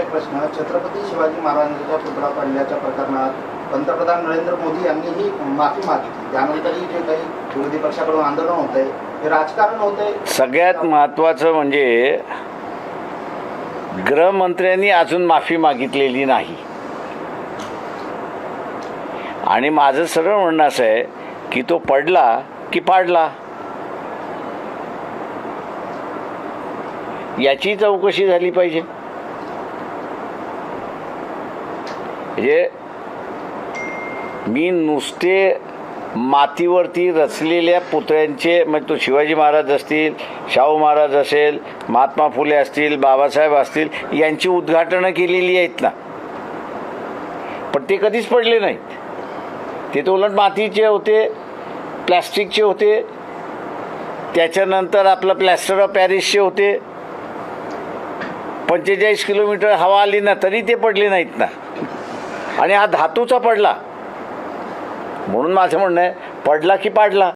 एक प्रश्न. छत्रपती शिवाजी महाराजांचा पुतळा पडल्याच्या प्रकरणात पंतप्रधान नरेंद्र मोदी यांनीही माफी मागितली. त्यानंतरही जे काही विरोधी पक्षाकडून आंदोलन होत आहे हे राजकारण होत आहे सगळ्यात महत्त्वाचं म्हणजे गृहमंत्र्यांनी अजून माफी मागितलेली नाही. आणि माझं सरळ म्हणणं असं आहे की तो पडला की पाडला? याची चौकशी झाली पाहिजे. म्हणजे मी नुसते मातीवरती रचलेल्या पुतळ्यांचे म्हणजे तो शिवाजी महाराज असतील शाहू महाराज असेल महात्मा फुले असतील बाबासाहेब असतील यांची उद्घाटनं केलेली आहेत ना. पण ते कधीच पडले नाहीत. ते तर उलट मातीचे होते प्लॅस्टिकचे होते. त्याच्यानंतर आपलं प्लॅस्टर ऑफ पॅरिसचे होते. पंचेचाळीस किलोमीटर हवा आली ना तरी ते पडले नाहीत ना. आणि हा धातूचा पडला. म्हणून माझं म्हणणं आहे पडला की पाडला.